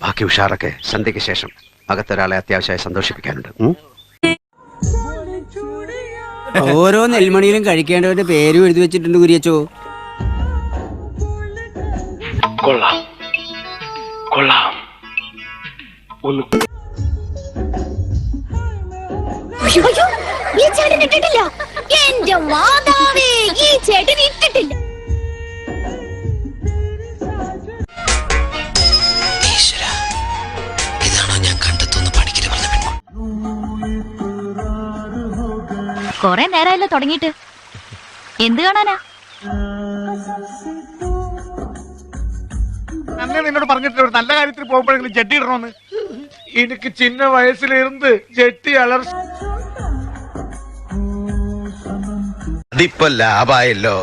ബാക്കി ഉഷാറൊക്കെ സന്ധ്യയ്ക്ക് ശേഷം അകത്തൊരാളെ അത്യാവശ്യമായി സന്തോഷിപ്പിക്കാനുണ്ട്? ഓരോ നെൽമണിയിലും കഴിക്കേണ്ടവന്റെ പേരും എഴുതി വെച്ചിട്ടുണ്ട് കുരിയച്ചോ. കൊള്ളാം. കൊള്ളാം. ഒന്ന് ഈ ചേട്ടൻ ഇട്ടിട്ടില്ല എന്റെ മാതാവേ ഈ ചേട്ടൻ കൊറേ നേരമല്ലോ തുടങ്ങിയിട്ട്. എന്ത് കാണാനാ? അന്നേ നിന്നോട് പറഞ്ഞിട്ടില്ല ഒരു നല്ല കാര്യത്തിൽ പോകുമ്പോഴെങ്കിലും ജെട്ടി ഇടണമെന്ന് എനിക്ക് ചിന്ന വയസ്സിലിരുന്ന് ജെട്ടി അലർ അതിപ്പോ ലാഭായല്ലോ.